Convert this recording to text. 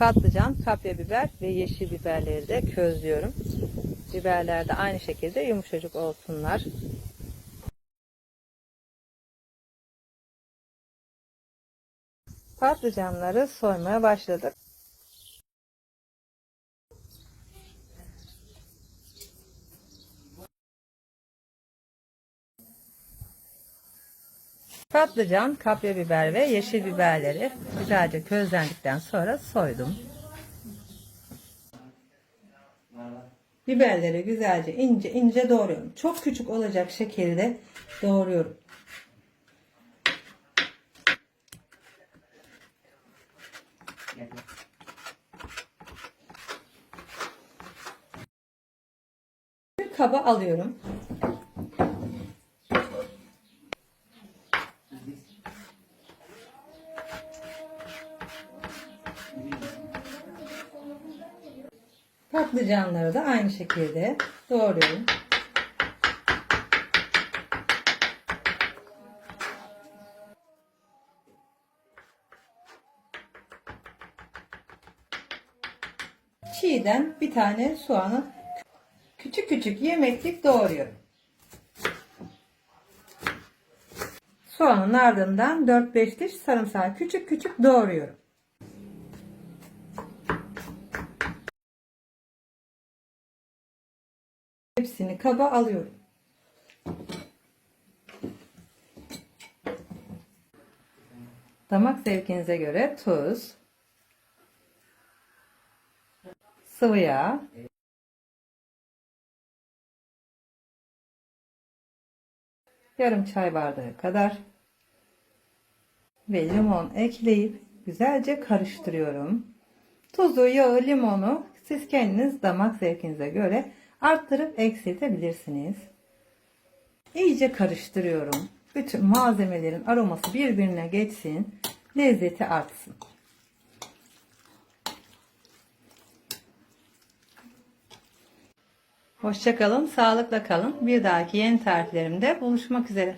Patlıcan, kapya biber ve yeşil biberleri de közlüyorum. Biberler de aynı şekilde yumuşacık olsunlar. Patlıcanları soymaya başladık. Patlıcan, kapya biber ve yeşil biberleri güzelce közlendikten sonra soydum. Biberleri güzelce ince ince doğruyorum. Çok küçük olacak şekilde doğruyorum. Bir kaba alıyorum. Patlıcanları da aynı şekilde doğruyorum. Çiğden bir tane soğanı küçük küçük yemeklik doğruyorum. Soğanın ardından 4-5 diş sarımsağı küçük küçük doğruyorum. Hepsini kaba alıyorum. Damak zevkinize göre tuz, sıvı yağ, yarım çay bardağı kadar ve limon ekleyip güzelce karıştırıyorum. Tuzu, yağı, limonu siz kendiniz damak zevkinize göre arttırıp eksiltebilirsiniz. İyice karıştırıyorum. Bütün malzemelerin aroması birbirine geçsin. Lezzeti artsın. Hoşçakalın, sağlıkla kalın. Bir dahaki yeni tariflerimde buluşmak üzere.